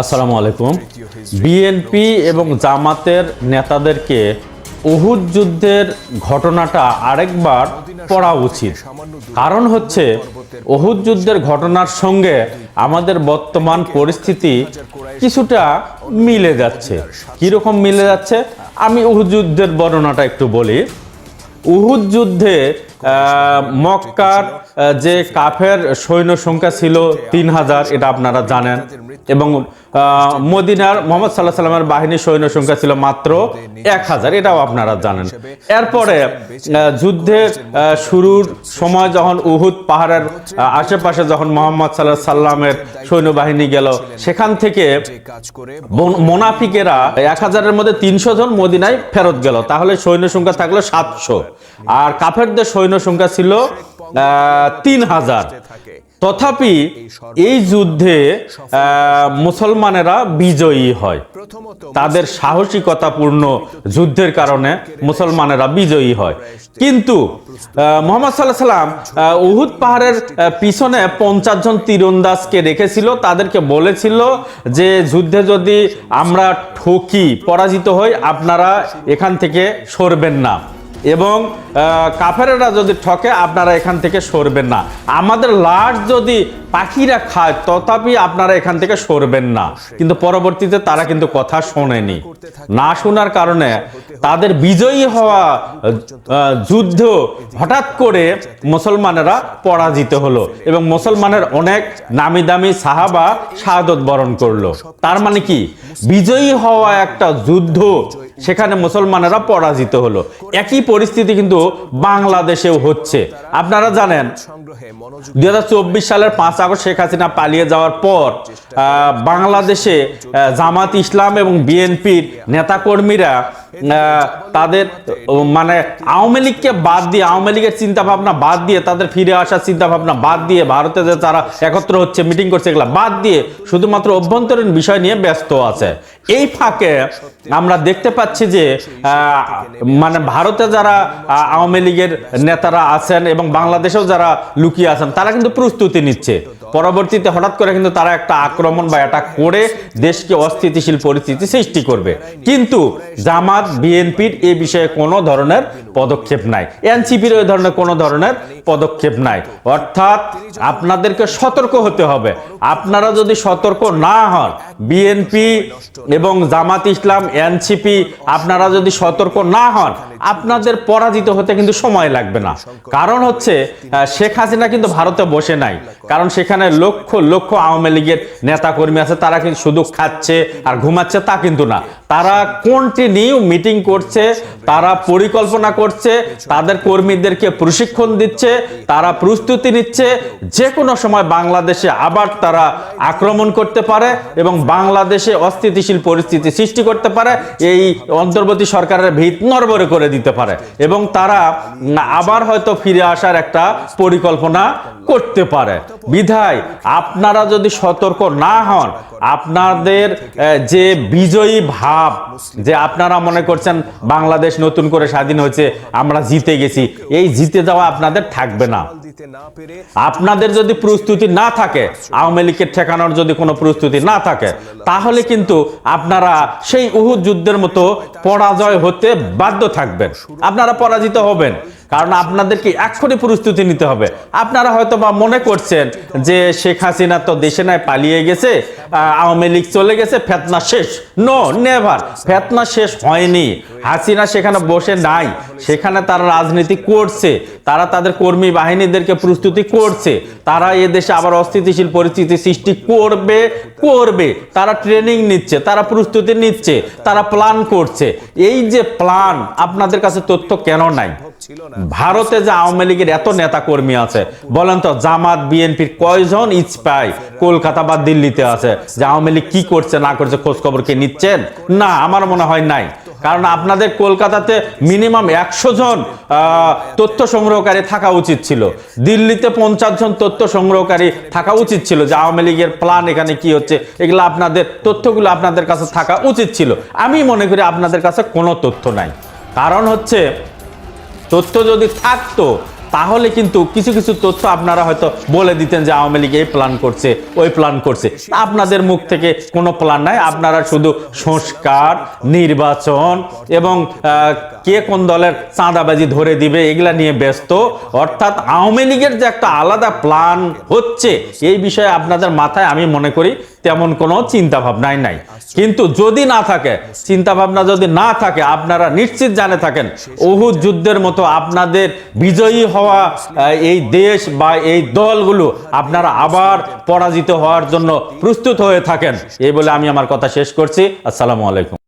আসসালামু আলাইকুম। বিএনপি এবং জামাতের নেতাদেরকে উহুদ যুদ্ধের ঘটনাটা আরেকবার পড়া উচিত। কারণ হচ্ছে, উহুদ যুদ্ধের ঘটনার সঙ্গে আমাদের বর্তমান পরিস্থিতি কিছুটা মিলে যাচ্ছে। কীরকম মিলে যাচ্ছে? আমি উহুদ যুদ্ধের বর্ণনাটা একটু বলি। উহুদ যুদ্ধে মক্কার যে কাফের সৈন্য সংখ্যা ছিল তিন হাজার, এটা আপনারা জানেন। এবং মদিনার মোহাম্মদ সাল্লাহ সাল্লামের বাহিনীর সৈন্য সংখ্যা ছিল মাত্র এক হাজার, এটাও আপনারা জানেন। এরপরে যুদ্ধের শুরুর সময় যখন উহুদ পাহাড়ের আশেপাশে যখন মোহাম্মদ সাল্লাহ সাল্লামের সৈন্যবাহিনী গেল, সেখান থেকে মোনাফিকেরা এক হাজারের মধ্যে তিনশো জন মদিনায় ফেরত গেল। তাহলে সৈন্য সংখ্যা থাকল সাতশো। আর কাফেরদের সৈন্য সংখ্যা ছিল তিন হাজার। তথাপি এই যুদ্ধে মুসলমানেরা বিজয়ী হয়। তাদের সাহসিকতাপূর্ণ যুদ্ধের কারণে মুসলমানেরা বিজয়ী হয়। কিন্তু মোহাম্মদ সাল্লাহ সাল্লাম উহুদ পাহাড়ের পিছনে পঞ্চাশ জন তীরন্দাজকে রেখেছিল, তাদেরকে বলেছিল যে, যুদ্ধে যদি আমরা ঠকি, পরাজিত হই, আপনারা এখান থেকে সরবেন না। এবং কাফেরেরা যদি ঠকে, আপনারা এখান থেকে সরবেন না। আমাদের লাশ যদি পাখিরা খায়, তথাপি আপনারা এখান থেকে সরবেন না। কিন্তু পরবর্তীতে তারা কিন্তু কথা শোনেনি। না শোনার কারণে তাদের বিজয়ী হওয়া যুদ্ধ হঠাৎ করে মুসলমানেরা পরাজিত হলো এবং মুসলমানের অনেক নামি দামি সাহাবা শাহাদত বরণ করল। তার মানে কি? বিজয়ী হওয়া একটা যুদ্ধ সেখানে মুসলমানেরা পরাজিত হলো। একই পরিস্থিতি কিন্তু বাংলাদেশেও হচ্ছে। আপনারা জানেন, দুই হাজার চব্বিশ সালের পাঁচ আগস্ট শেখ হাসিনা পালিয়ে যাওয়ার পর বাংলাদেশে জামাত ইসলাম এবং বিএনপির নেতাকর্মীরা তাদের মানে আওয়ামী লীগকে বাদ দিয়ে, আওয়ামী লীগের চিন্তা ভাবনা বাদ দিয়ে, তাদের ফিরে আসার চিন্তা ভাবনা বাদ দিয়ে, ভারতে যে তারা একত্র হচ্ছে মিটিং করছে, এগুলা বাদ দিয়ে শুধুমাত্র অভ্যন্তরীণ বিষয় নিয়ে ব্যস্ত আছে। এই ফাঁকে আমরা দেখতে পাচ্ছি যে মানে ভারতে যারা আওয়ামী লীগের নেতারা আছেন এবং বাংলাদেশেও যারা লুকিয়ে আছেন, তারা কিন্তু প্রস্তুতি নিচ্ছে। পরবর্তীতে হঠাৎ করে কিন্তু তারা একটা আক্রমণ বা অ্যাটাক করে দেশকে অস্থিতিশীল পরিস্থিতি সৃষ্টি করবে। কিন্তু জামাত বিএনপির এই বিষয়ে কোনো ধরনের পদক্ষেপ নাই। এনসিপির ওই ধরনের কোনো ধরনের পদক্ষেপ নাই। অর্থাৎ আপনাদেরকে সতর্ক হতে হবে। আপনারা যদি সতর্ক না হন, বিএনপি এবং জামাত ইসলাম, এনসিপি, আপনারা যদি সতর্ক না হন, আপনাদের পরাজিত হতে কিন্তু সময় লাগবে না। কারণ হচ্ছে শেখ হাসিনা কিন্তু ভারতে বসে নাই। কারণ সেখানে লক্ষ লক্ষ আওয়ামী লীগের নেতা কর্মী আছে, তারা কিন্তু শুধু খাচ্ছে আর ঘুমাচ্ছে তা কিন্তু না। তারা কন্টিনিউ মিটিং করছে, তারা পরিকল্পনা করছে, তাদের কর্মীদেরকে প্রশিক্ষণ দিচ্ছে, তারা প্রস্তুতি নিচ্ছে, যে কোনো সময় বাংলাদেশে আবার তারা আক্রমণ করতে পারে এবং বাংলাদেশে অস্থিতিশীল পরিস্থিতি সৃষ্টি করতে পারে, এই অন্তর্বর্তী সরকারের ভিত নড়বড়ে করে দিতে পারে এবং তারা আবার হয়তো ফিরে আসার একটা পরিকল্পনা করতে পারে। বিধায়, আপনারা যদি সতর্ক না হন, আপনাদের যে বিজয়ী ভাব, যে আপনারা মনে করছেন বাংলাদেশ নতুন করে স্বাধীন হয়েছে, আমরা জিতে গেছি। এই জিতে যাওয়া আপনাদের থাকবে না। আপনাদের যদি প্রস্তুতি না থাকে, আওয়ামী লীগের ঠেকানোর যদি কোনো প্রস্তুতি না থাকে, তাহলে কিন্তু আপনারা সেই উহু যুদ্ধের মতো পরাজয় হতে বাধ্য থাকবেন। আপনারা পরাজিত হবেন। কারণ আপনাদেরকে এক্ষুনি প্রস্তুতি নিতে হবে। আপনারা হয়তো বা মনে করছেন যে শেখ হাসিনা তো দেশে নাই, পালিয়ে গেছে আওয়ামী লীগ চলে গেছে, ফেতনা শেষ। নো নেভার ফেতনা শেষ হয়নি। হাসিনা সেখানে বসে নাই। সেখানে তারা রাজনীতি করছে। তারা তাদের কর্মী বাহিনীদেরকে প্রস্তুতি করছে। তারা এ দেশে আবার অস্থিতিশীল পরিস্থিতি সৃষ্টি করবে করবে। তারা ট্রেনিং নিচ্ছে, তারা প্রস্তুতি নিচ্ছে, তারা প্ল্যান করছে। এই যে প্ল্যান আপনাদের কাছে তথ্য কেন নাই? ভারতে যে আওয়ামী লীগের এত নেতা কর্মী আছে, বলেন তো জামাত, বিএনপির কয়জন ইস্পাই কলকাতা বা দিল্লিতে আছে, যে আওয়ামী লীগ কি করছে, না করছে খোঁজ খবর কে নিচ্ছেন? না, আমার মনে হয় নাই। কারণ আপনাদের কলকাতাতে মিনিমাম একশো জন তথ্য সংগ্রহকারী থাকা উচিত ছিল। দিল্লিতে পঞ্চাশ জন তথ্য সংগ্রহকারী থাকা উচিত ছিল, যে আওয়ামী লীগের প্ল্যান এখানে কি হচ্ছে, এগুলো আপনাদের, তথ্যগুলো আপনাদের কাছে থাকা উচিত ছিল। আমি মনে করি আপনাদের কাছে কোনো তথ্য নাই। কারণ হচ্ছে তথ্য যদি থাকতো তাহলে কিন্তু কিছু কিছু তথ্য আপনারা হয়তো বলে দিতেন যে আওয়ামী লীগ এই প্ল্যান করছে, ওই প্ল্যান করছে। আপনাদের মুখ থেকে কোনো প্ল্যান নাই, আপনারা শুধু সংস্কার, নির্বাচন এবং কে কোন দলের চাঁদাবাজি ধরে দিবে এগুলা নিয়ে ব্যস্ত। অর্থাৎ আওয়ামী লীগের যে একটা আলাদা প্ল্যান হচ্ছে, এই বিষয়ে আপনাদের মাথায় আমি মনে করি তেমন কোনো চিন্তা ভাবনাই নাই। কিন্তু যদি না থাকে চিন্তা ভাবনা যদি না থাকে, আপনারা নিশ্চিত জানে থাকেন, উহুদ যুদ্ধের মতো আপনাদের বিজয়ী হওয়া এই দেশ বা এই দলগুলো আপনারা আবার পরাজিত হওয়ার জন্য প্রস্তুত হয়ে থাকেন। এই বলে আমি আমার কথা শেষ করছি। আসসালামু আলাইকুম।